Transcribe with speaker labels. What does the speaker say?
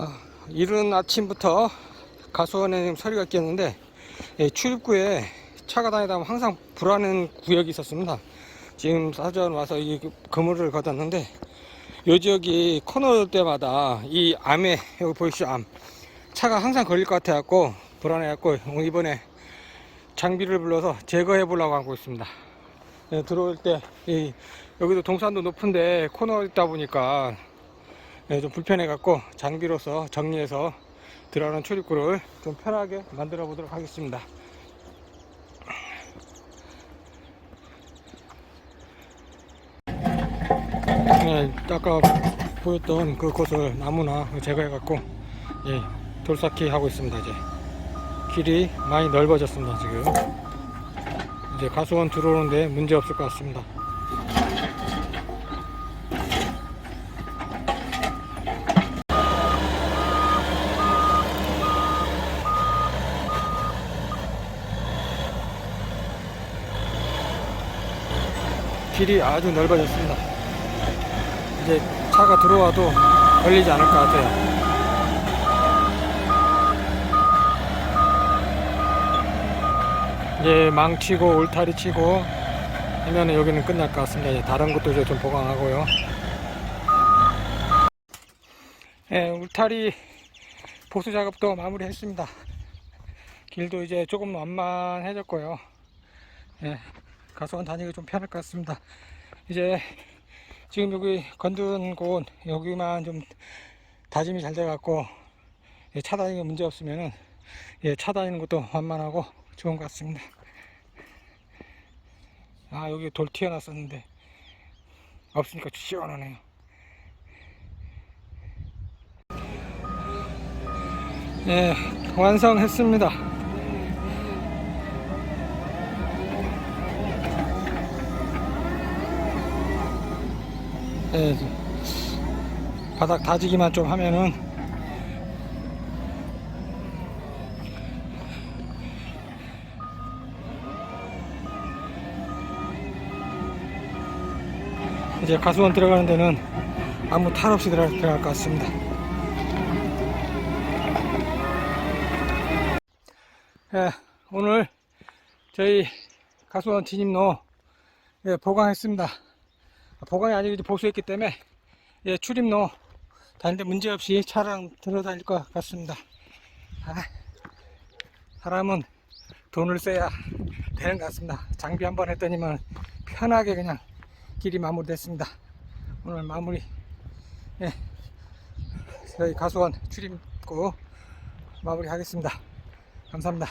Speaker 1: 아, 이른 아침부터 가수원에 서리가 끼었는데 예, 출입구에 차가 다니다 보면 항상 불안한 구역이 있었습니다. 지금 사전 와서 이 그물을 걷었는데 요 지역이 코너 때마다 이 암에 여기 보이시죠 암 차가 항상 걸릴 것 같아 갖고 불안해 갖고 이번에 장비를 불러서 제거해 보려고 하고 있습니다. 예, 들어올 때 이, 여기도 동산도 높은데 코너 있다 보니까 예, 좀 불편해 갖고 장비로서 정리해서 들어가는 출입구를 좀 편하게 만들어 보도록 하겠습니다. 예, 아까 보였던 그 곳을 나무나 제거해 갖고 예, 돌쌓기 하고 있습니다. 이제 길이 많이 넓어졌습니다. 지금 이제 가수원 들어오는데 문제 없을 것 같습니다. 길이 아주 넓어졌습니다. 이제 차가 들어와도 걸리지 않을 것 같아요. 이제 망치고 울타리 치고 하면 여기는 끝날 것 같습니다. 이제 다른 것도 이제 좀 보강하고요. 예, 울타리 보수 작업도 마무리했습니다. 길도 이제 조금 완만해졌고요. 예, 가수원 다니기 좀 편할 것 같습니다. 이제 지금 여기 건든 곳 여기만 좀 다짐이 잘 돼갖고 예, 차 다니기 문제 없으면은 예, 차 다니는 것도 완만하고 좋은 것 같습니다. 아 여기 돌 튀어났었는데 없으니까 시원하네요. 예, 완성했습니다. 예, 바닥 다지기만 좀 하면은 이제 가수원 들어가는 데는 아무 탈 없이 들어갈, 들어갈 것 같습니다. 예, 오늘 저희 가수원 진입로 예, 보강했습니다. 보강이 아니고 이제 보수했기 때문에 예, 출입로 다니는데 문제없이 차량 들어 다닐 것 같습니다. 아, 사람은 돈을 써야 되는 것 같습니다. 장비 한 번 했더니만 편하게 그냥 길이 마무리됐습니다. 오늘 마무리 예, 저희 가수원 출입구 마무리하겠습니다. 감사합니다.